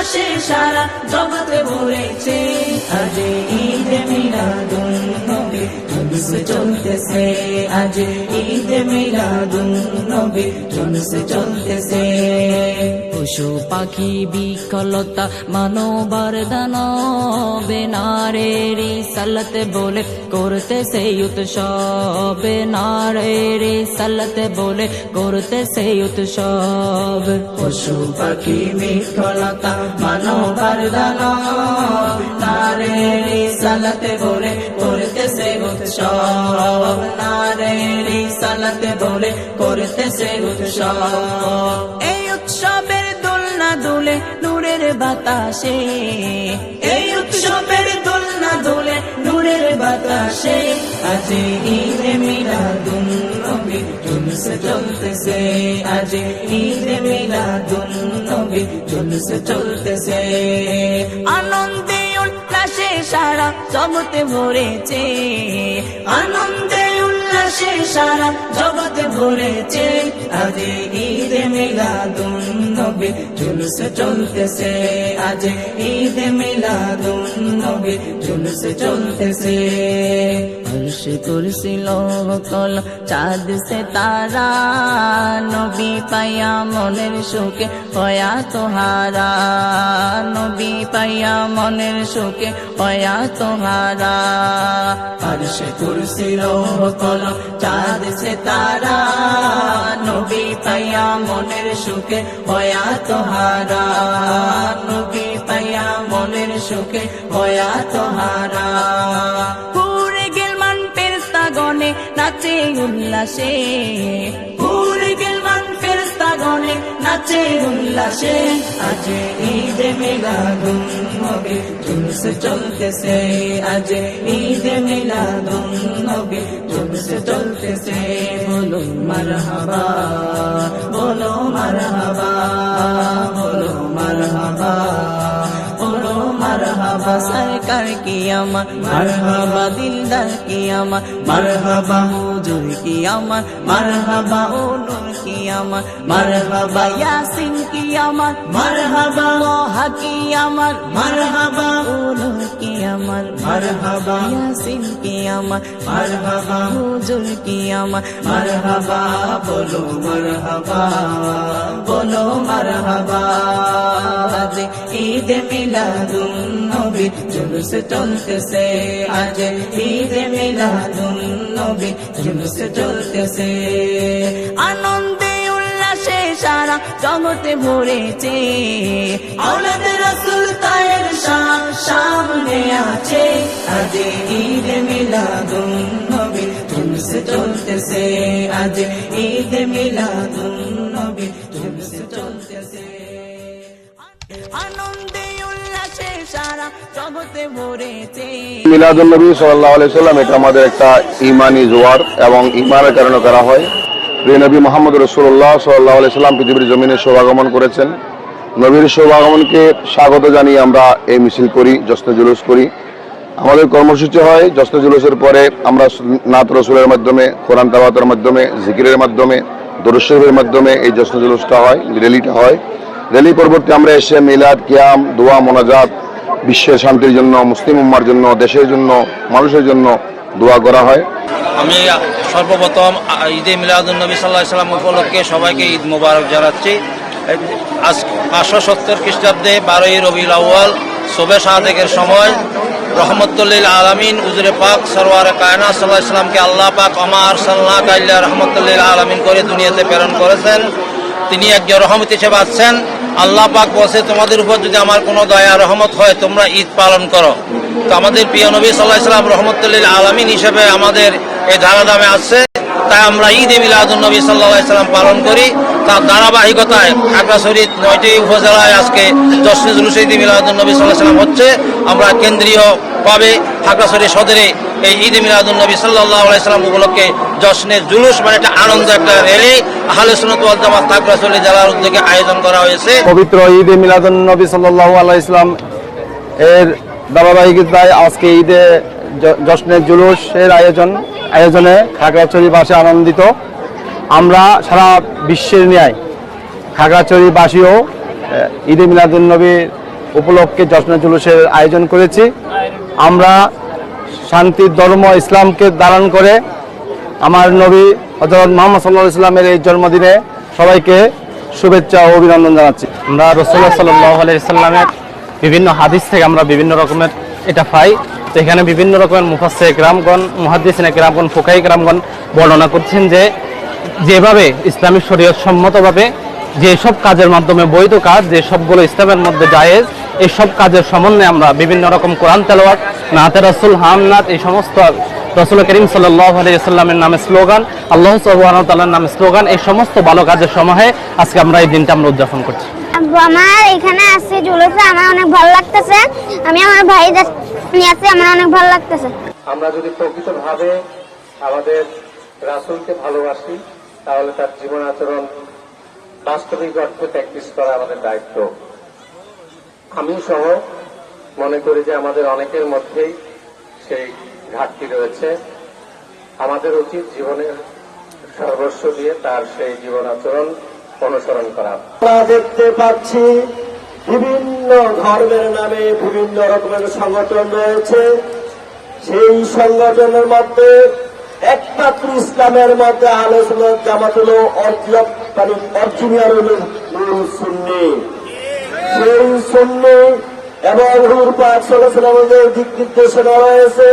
উল্লাসে সারা জগতে ভরেছে। আজ ঈদ মিলাদুন নবী জুলুস চলতেছে। আজ ঈদ মিলাদুন নবী জুলুস চলতেছে। পশু পাখি বিকলতা মানবার দানবে নারে সালত বলে করতে সেই উৎসব। নারে সালত বলে করতে সেই উৎসব। পশু পাখি বিকলতা মানবার দানব নারে সালত করতে সেই উৎসব। নারে সালত করতে সেই উৎসব। এই উৎসবের দোলনা দুলে নূরের বাতাসে। এই উৎসবের দোলনা দুলে নূরের বাতাসে। আজ ঈদ মিলাদুন নবী জুলুস চলতেছে, আজ ঈদ মিলাদুন নবী চলতেছে। আনন্দে উল্লাসে সারা জগতে ভরেছে। আনন্দে উল্লাসে সারা জগতে ভরেছে। আজ ঈদ মিলাদুন নবী চলতেছে। আজ ঈদ মিলাদুন নবী, জুলুস চলতেছে। হর্ষ করছিল কল চাঁদ সে তারা, নবী পাইয়া মনের সুখে হয়া তোহারা নবী পাইয়া মনের সুখে হয়া তোহারা হর্ষ করছিল কল চাঁদ সে তারা, নবী পাইয়া মনের সুখে হয়া তোহারা নবী পাইয়া মনের সুখে হয়া তোহারা নাচে উল্লাসে। পুরে গেলমান পেরস্তা গনে নাচে উল্লাসে। আজ ঈদ মিলাদুন, নবী জুলুস চলতেছে। আজ ঈদ মিলাদুন, নবী জুলুস চলতেছে। বলো মারহাবা বলো মারহাবা বলো মারহাবা। মারহাবা সরকার কিয়ামা মারহাবা দিলদার কিয়ামা মারহাবা হুজুর কিয়ামা মারহাবা ও নূর কি মারহাবা ইয়াসিন কিয়ামা মারহাবা মোহা কিয়ামা মারহাবা ও নূর কি আমার মারহাবা ইয়াসিন কি আমার মারহাবা হুজুর কি আমার মারহাবা বলো মারহাবা বলো মারহাবা আজ ঈদ মিলাদুন নবী জুলুস চলতেছে আজ ঈদ মিলাদুন নবী জুলুস চলতেছে আনন্দে উল্লাসে সারা জগতে ভরেছে আওলাদ রাসূল আজ ঈদ নবী ঈদ আনন্দে উল্লাসে সারা জগতে ভরেছে। নবী সাল্লাহ সাল্লাম এটা আমাদের একটা ইমানি জোয়ার এবং ইমানের কারণে করা হয়। প্রিয় নবী মোহাম্মদ রসুল্লাহ সাল্লাহ সাল্লাম পৃথিবীর জমিনে শোভাগমন করেছেন। নবীর শোভাগমনকে স্বাগত জানিয়ে আমরা এই মিছিল করি, জশ্ন জুলুস করি। আমাদের কর্মসূচি হয় জশ্ন জুলুসের পরে আমরা নাত রসুলের মাধ্যমে, কোরআন তাবাতের মাধ্যমে, জিকিরের মাধ্যমে দরুশরীফের মাধ্যমে এই জশ্ন জুলুসটা হয় র্যালিটা হয়। র্যালি পরবর্তী আমরা এসে মিলাদ, কিয়াম, দোয়া, মোনাজাত, বিশ্বের শান্তির জন্য, মুসলিম উম্মার জন্য, দেশের জন্য, মানুষের জন্য দোয়া করা হয়। আমি সর্বপ্রথম ঈদে মিলাদুলনবী সাল্লাহ সাল্লাম উপলক্ষে সবাইকে ঈদ মোবারক জানাচ্ছি। আজ পাঁচশো সত্তর খ্রিস্টাব্দে বারোই রবিউল আউ্য়াল শোবে সাদেকের সময় রহমতুল্লিল আলমিন উজরে পাক সরওয়ার কায়না সাল্লাহ সাল্লামকে আল্লাহ পাক আমার সাল্লাহ কাল্লা রহমতুল্লিল আলমিন করে দুনিয়াতে প্রেরণ করেছেন। তিনি একজন রহমত হিসেবে আছেন। আল্লাহ পাক বলছে, তোমাদের উপর যদি আমার কোনো দয়া, রহমত হয়, তোমরা ঈদ পালন করো। তো আমাদের প্রিয় নবী সাল্লাহ সাল্লাম রহমতুল্লিল আলমিন হিসেবে আমাদের এই ধারাধামে আছে তাই আমরা ঈদ মিলাদুল নবী সাল্লাহ সাল্লাম পালন করি। তার ধারাবাহিকতায় খাগড়াছড়ি নয়টি উপজেলায় আজকে দশমী জুলুস ঈদ মিলাদুল নবী সাল্লাহ সাল্লাম হচ্ছে। আমরা কেন্দ্রীয়ভাবে খাগড়াছড়ি সদরে এই ঈদ মিলাদুল নবী সাল্লাহ আলাইসাল্লাম উপলক্ষে জশ্নের জুলুস মানে একটা আনন্দ, একটা র্যালি আহলে সুনত জামাত তাকরাসলি জেলার উদ্যোগে আয়োজন করা হয়েছে। পবিত্র ঈদে মিলাদুন নবী সাল্লাল্লাহু আলাইহি ইসলাম এর ধারাবাহিকতায় আজকে ঈদে জশ্নের জুলুসের আয়োজন আয়োজনে খাগড়াছড়িবাসী আনন্দিত। আমরা সারা বিশ্বের ন্যায় খাগড়াছড়িবাসীও ঈদে মিলাদুন নবীর উপলক্ষে জশ্নের জুলুসের আয়োজন করেছি। আমরা শান্তির ধর্ম, ইসলামকে ধারণ করে আমার নবী হজরত মোহাম্মদ সাল্লাহ ইসলামের এই জন্মদিনে সবাইকে শুভেচ্ছা ও অভিনন্দন জানাচ্ছি। আমরা রসুল্লাহ সাল্লাহ আলাইসাল্লামের বিভিন্ন হাদিস থেকে আমরা বিভিন্ন রকমের এটা পাই তো এখানে বিভিন্ন রকমের মুফাসে গ্রামগণ মুহাদ্দিসিনে গ্রামগণ ফুকাই গ্রামগণ বর্ণনা করছেন যে, যেভাবে ইসলামী শরীয়ত সম্মতভাবে যেসব কাজের মাধ্যমে বৈধ কাজ যে সবগুলো ইসলামের মধ্যে জায়েজ এই সব কাজের সমন্বয়ে আমরা বিভিন্ন রকম কোরআন তেলাওয়াত নাতে রসুল হামনাথ এই সমস্ত রসুল করিম সাল্লাহ আলাইসাল্লামের নামে স্লোগান, আল্লাহ সাল্লাহ নামে স্লোগান, এই সমস্ত ভালো কাজের সময়ে আজকে আমরা এই দিনটা আমরা উদযাপন করছি। আমার এখানে আসছে জুলুসে, আমার অনেক ভালো লাগতেছে। আমি আমার ভাই নিয়ে আসছি আমার অনেক ভালো লাগতেছে। আমরা যদি প্রকৃতভাবে আমাদের রাসূলকে ভালোবাসি তাহলে তার জীবন আচরণ বাস্তবিক অর্থে প্র্যাকটিস করা আমাদের দায়িত্ব। আমি সহ মনে করি যে আমাদের অনেকের মধ্যেই সেই ঘাটতি রয়েছে। আমাদের উচিত জীবনের সর্বস্ব দিয়ে তার সেই জীবন আচরণ অনুসরণ করা। আমরা দেখতে পাচ্ছি বিভিন্ন ধর্মের নামে বিভিন্ন রকমের সংগঠন রয়েছে। সেই সংগঠনের মধ্যে একমাত্র ইসলামের মধ্যে আলোচনা জামাত হল অরিজিনাল হল নুরুল সুন্নি। সেই সুন্নি এবং হুর পাক সাল্লামের দিক নির্দেশনা রয়েছে,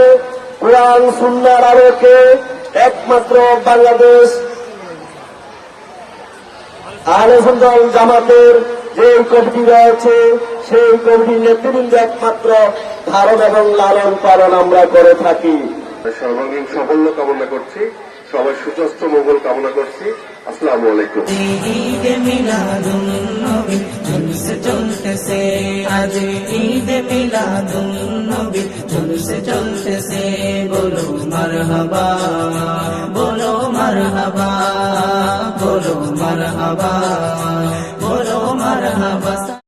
কোরআন সুন্নার আলোকে একমাত্র বাংলাদেশ আলোচন জামাতের যে কমিটি রয়েছে সেই কমিটির নেতৃবৃন্দ একমাত্র ধারণ এবং লালন পালন আমরা করে থাকি। সর্বাঙ্গীন সাফল্য কামনা করছি। সবাই সুস্বাস্থ্য মঙ্গল কামনা করছি। আসসালামু আলাইকুম। চলতেছে আজ। ঈদ মিলাদুন নবী জুলসে চলতেছে বলো মারহাবা বলো মারহাবা বলো মারহাবা। Bahamas